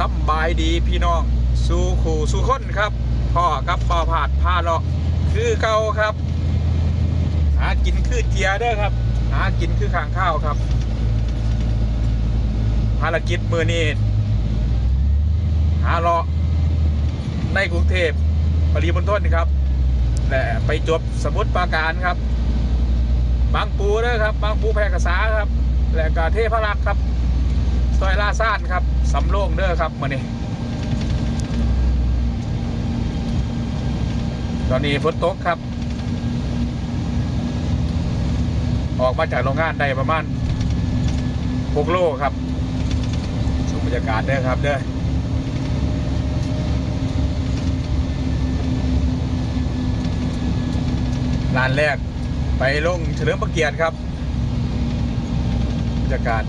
สบายดีพี่น้องสู่ขู่สู่คนครับพ่อกับปอผาดพาเลาะคือเก่าครับ หากินคือเจียเด้อครับ หากินคือข้างข้าวครับ ภารกิจมือนี้หาเลาะในกรุงเทพปริมณฑลครับและไปจบสมุทรปราการครับ บางปูเด้อครับ บางปูแพรกษาครับ และกาเทพรักษ์ครับ ซอยลาซ่านครับสำโรงเด้อครับมื่อนี้ตอนนี้ฝนตกครับ ออกมาจากโรงงานได้ประมาณ6โลครับชมบรรยากาศเด้อครับเด้อร้านแรกไปลงเฉลิมพระเกียรติครับบรรยากาศ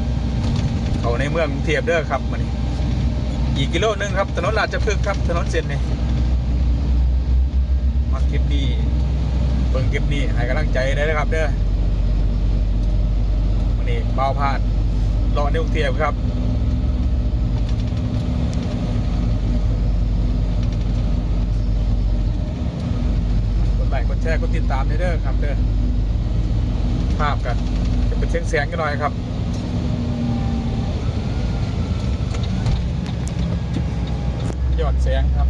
เขาในเมืองกรุงเทพเด้อครับมันอีกกิโลนึงครับ ถนนราชพฤกษ์ครับ ถนนเส้นนี่มาคลิปนี้เบิ่งคลิปนี้ให้กำลังใจได้เลยครับ เด้อมันนี่เบาพาดรอในกรุงเทพครับกดไลค์กดแชร์กดติดตามเด้อครับเด้อภาพกันจะเป็นเสียงเสียงๆกันหน่อยครับ ยอดแสงครับ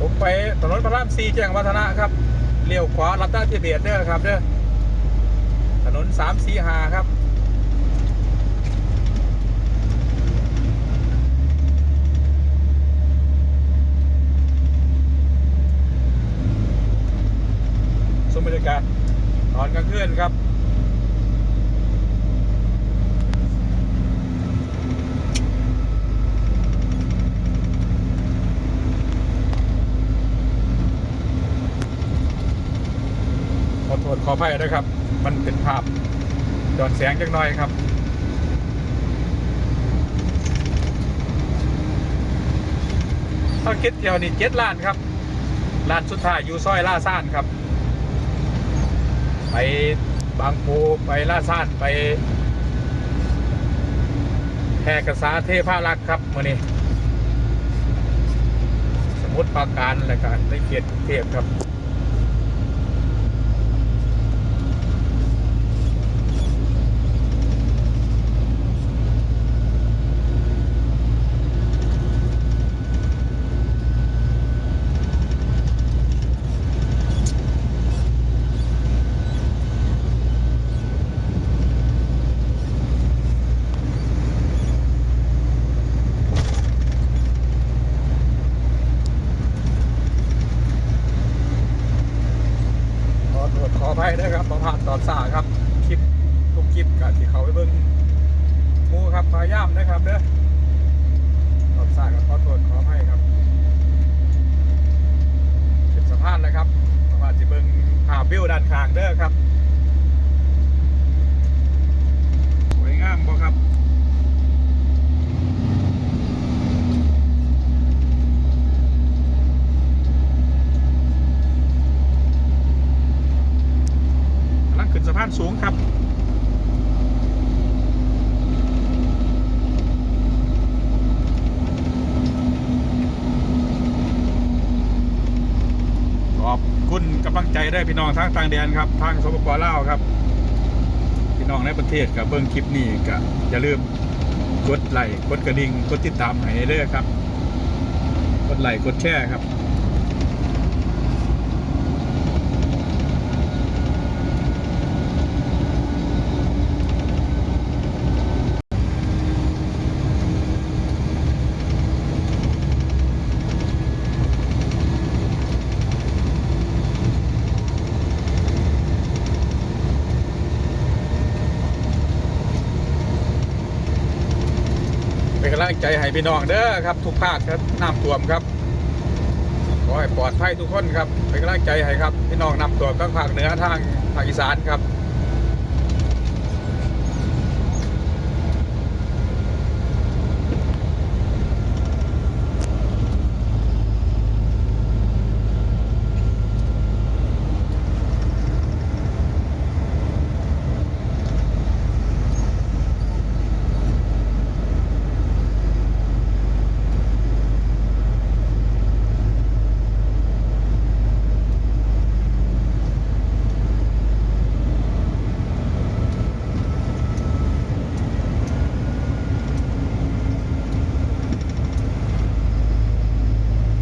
ผมไป ซี่แจ้งวัฒนะครับเลี้ยวขวาลัดหน้าทิเบียดเด้อครับเด้อถนนสามสีหาครับสมบรรยากาศตอนกลางคืนครับ ษขออภัยด้วยครับ มันเป็นภาพจอดแสงจักหน่อยครับถ้าเก็ตเที่ยวนี่เจ็ดล้านครับล้านสุดท้ายอยู่ซอยล่าซ่านครับ ไปบางปูไปล่าซ่านไปแพร่กษาเทพารักษ์ครับมื่อนี้ สมุทรปราการและการในเขตกรุงเทพครับ ขอโท นะครับประพาสตอนสาครับคลิปทุกคลิปกับที่เขาไปเบิ้งมูครับพยายามนะครับเด้อตอนสากับขอตรวจขอให้ครับเป็นสะพานนะครับประพาสจะเบิ้งหาวิวด้านข้างเด้อครับสวยงามบ่ครับ กำลังขึ้นสะพานสูงครับ ข อบคุณกำลังใจได้พี่น้องทางต่างแดนครับ ทางสปปลาวครับ พี่น้องในประเทศกับเบิ้งคลิปนี้ก็อย่าลืมกดไลค์กดกระดิ่งกดติดตามให้เด้อครับ กดไลค์กดแชร์ครับ งใจให้พี่น้องเด้อครับ ทุกภาคครับน้ำท่วมครับขอให้ปลอดภัยทุกคนครับเป็นกำลังใจให้ครับพี่น้องนำท่วทั้งภาคเหนือทางภาคอีสานครับ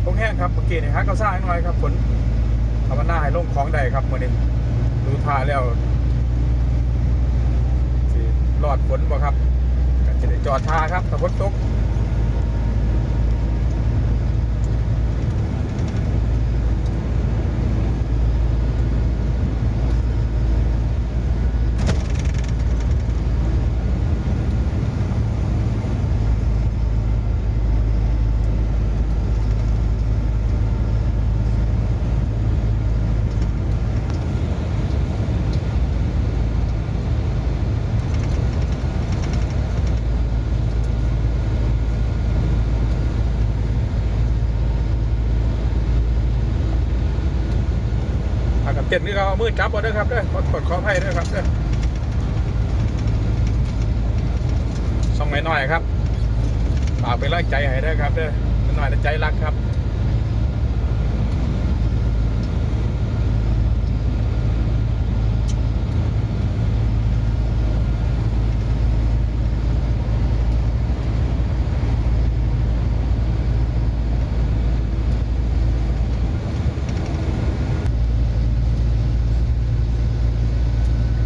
ล งแห้งครับเมื่อกี้นี่ฮะก็สร้างหน่อยครับฝนทำหน้าให้ลงของได้ครับมื่อนี้ดูท่าแล้วสิรอดฝนบ่ครับก็จะได้จอดท่าครับถ้าฝนตก เต้นนี่เราเอามือจับเอาด้อครับเด้อกดกดขอให้ด้วยครับเด้อส่องหน่อยๆครับฝากเป็นแรงใจให้ด้อครับเด้อหน่อยแต่ใจรักครับ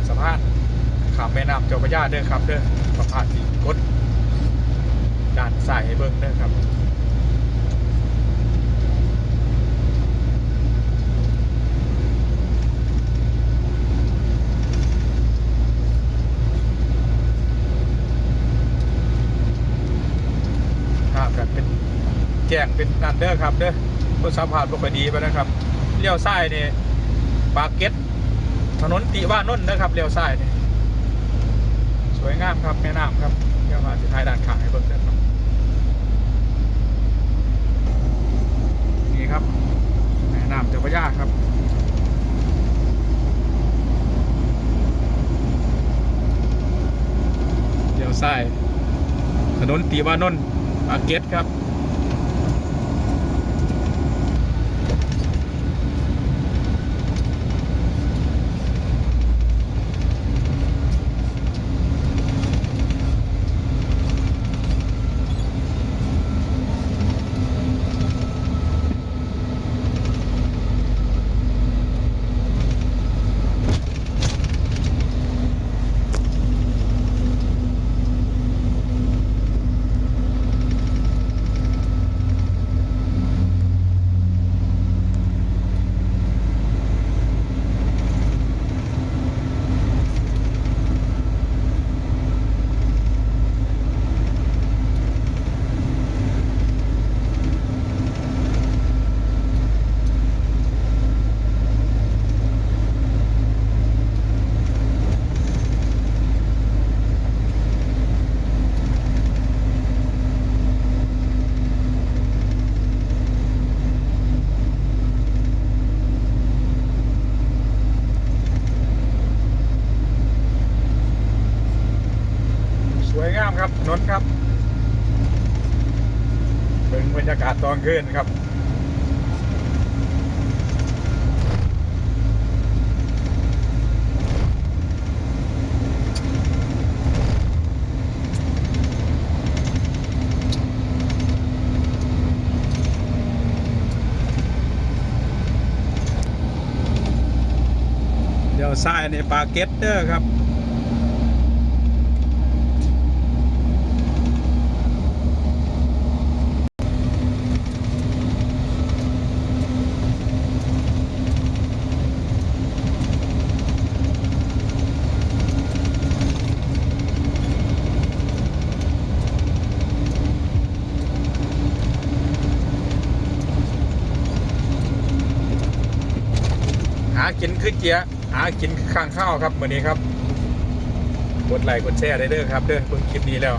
สะพานข้ามแม่ น้ำเจ้าพระยาเด้อครับเด้อสะพานที่กดด้านซ้ายให้เบิ่งเด้อครับครับกันเป็นแจ้งเป็นนันเด้อครับเด้อรถสะพานปกติไปนะครับเลี้ยวซ้ายนี่ปากเก็ตถนนติว่านนท์นะครับเลี้ยวซ้ายนี่ วยงามครับแม่น้ำครับเดี๋ยวมาสุดท้ายด้านข้างให้เบิ่งกันครับนี่ครับแม่น้ำเจ้าพระยาครับเดี๋ยวซ้ายถนนตีวานนท์อาเกตครับ สวยงามครับถนนครับเป็นบรรยากา ศตอนคืนครับเดี๋ยวซ้ายในปาเก็ตเด้อครับากินคือเจียหากินคือข้างข้าวครับวันนี้ครับกดไลค์กดแชร์ได้เด้อครับเด้อคนคลิปนี้แล้ว